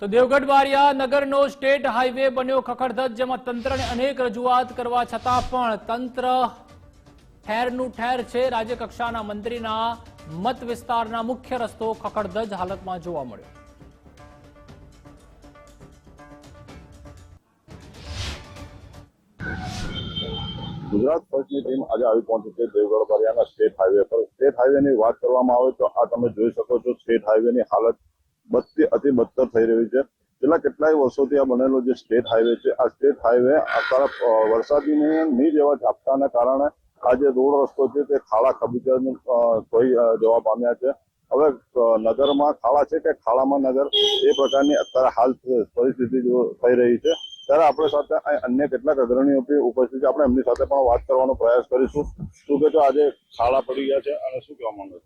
તો દેવગઢ બારિયા નગરનો state highway બન્યો ખખડધજ, જેમાં તંત્રને અનેક રજૂઆત કરવા છતાં પણ તંત્ર ઠેરનું ઠેર છે. રાજ્ય મંત્રીના મત વિસ્તારના મુખ્ય રસ્તો ખખડધજ હાલતમાં જોવા મળ્યો. ગુજરાત ફર્સ્ટની ટીમ આજે આવી પહોંચી છે દેવગઢ બારિયાના સ્ટેટ હાઈવે પર. સ્ટેટ હાઈવેની વાત કરવામાં આવે તો આ તમે જોઈ શકો છો, સ્ટેટ હાઈવેની હાલત બદથી અતિ બદતર થઈ રહી છે. છેલ્લા કેટલાય વર્ષોથી આ બનેલો જે સ્ટેટ હાઈવે છે આ સ્ટેટ હાઈવે અત્યારે વરસાદની ની જેવા ઝાપટાના કારણે આ જે રોડ રસ્તો છે તે ખાડા ખબીચર અ, જવા પામ્યા છે. હવે નગરમાં ખાડા છે કે ખાડામાં નગર એ પ્રકારની અત્યારે હાલ પરિસ્થિતિ થઈ રહી છે. ત્યારે આપણે સાથે અન્ય કેટલાક અગ્રણીઓ બી ઉપસ્થિત છે. આપણે એમની સાથે પણ વાત કરવાનો પ્રયાસ કરીશું. શું કે આજે ખાડા પડી ગયા છે અને શું કહેવા માંગુ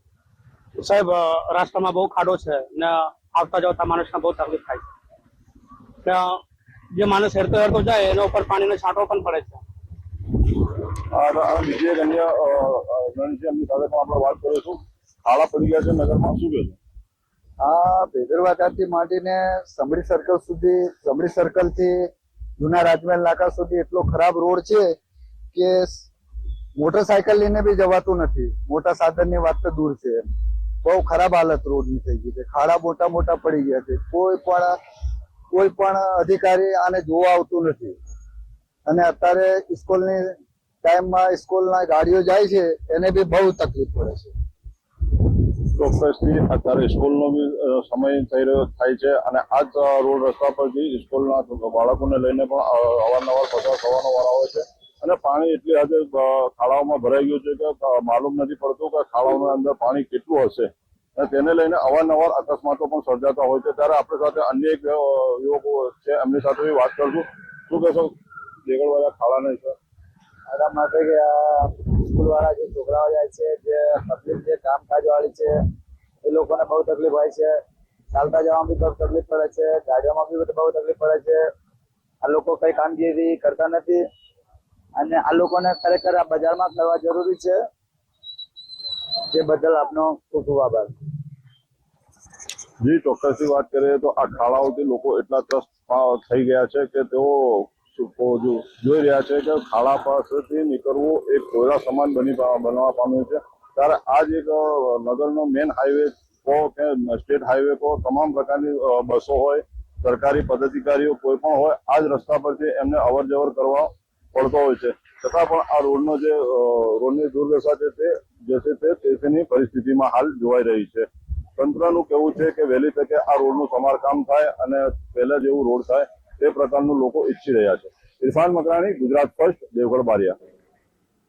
સાહેબ રાષ્ટ્રમાં બહુ ખાડો છે ને આવતા જતા માણસને બહુ તકલીફ થાય છે. ત્યાં જે માણસ હેરતો હેરતો જાય એના ઉપર પાણીનો છાંટો પણ પડે છે. અને અને બીજી એક અન્ય અ, અ, અગ્રણી છે એમની સાથે પણ આપણે વાત કરીશું ખાડા પડી ગયા છે નગરમાં. શું કહેશો આ ભેદરવાદાથી માંડીને સમરી સર્કલ સુધી સમરી સર્કલથી જૂના રાજમહેલ નાકા સુધી એટલો ખરાબ રોડ છે કે મોટરસાયકલ લઈને બી જવાતું નથી. મોટા સાધનની વાત તો દૂર છે. બહુ ખરાબ હાલત રોડની થઈ ગઈ છે. ખાડા મોટા મોટા પડી ગયા છે. કોઈ પણ કોઈ પણ અધિકારી આને જોવા આવતું નથી. અને અત્યારે સ્કૂલની ટાઈમમાં સ્કૂલના ગાડીઓ જાય છે, એને બી બહુ તકલીફ પડે છે. ચોક્કસથી અત્યારે સ્કૂલનો બી સમય થઈ રહ્યો થાય છે અને આ જ રોડ રસ્તા પરથી સ્કૂલના બાળકોને લઈને પણ અવારનવાર પસાર થવાનો વાર આવે છે. અને પાણી એટલી હદે ખાડાઓમાં ભરાઈ ગયું છે કે માલુમ નથી પડતું કે ખાડાઓની અંદર પાણી કેટલું હશે. અને તેને લઈને અવારનવાર અકસ્માતો પણ સર્જાતા હોય છે. ત્યારે આપણી સાથે અન્ય એક યુવકો છે, એમની સાથે બી વાત કરશું. શું કહેશો? દેગડવાળા નહીં છે એના માટે કે આ સ્કૂલ વાળા જે છોકરાઓ જાય છે, જે તકલીફ જે કામકાજ વાળી છે, એ લોકોને બહુ તકલીફ હોય છે. ચાલતા જવામાં બી બહુ તકલીફ પડે છે, ગાડીઓમાં બી બહુ તકલીફ પડે છે. આ લોકો કઈ કામગીરી કરતા નથી. અને આ લોકોને ખરેખર આ બજારમાં કરવા જરૂરી છે. તે બદલ આપનો ખૂબ ખૂબ આભાર. જી, ચોક્કસથી વાત કરીએ તો આ ખાડાઓથી લોકો એટલા ત્રસ્ત થઈ ગયા છે કે તેઓ જોઈ રહ્યા છે કે ખાડા પાસેથી નીકળવું એક કોયલા સમાન બની બનવા પામ્યું છે. ત્યારે આ જ એક નગરનો મેન હાઈવે કહો કે સ્ટેટ હાઈવે કહો, તમામ પ્રકારની બસો હોય, સરકારી પદાધિકારીઓ કોઈ પણ હોય આ જ રસ્તા પરથી એમને અવર જવર કરવા પડતો હોય છે. છતાં પણ આ રોડનો જે રોડની દુર્દશા છે તે જે છે તે તેની પરિસ્થિતિમાં હાલ જોવાઈ રહી છે. તંત્રનું કેવું છે કે વહેલી તકે આ રોડનું સમારકામ થાય અને પહેલા જેવું રોડ થાય તે પ્રકારનું લોકો ઈચ્છી રહ્યા છે. ઇરફાન મકરાણી, ગુજરાત ફર્સ્ટ, દેવગઢ બારિયા.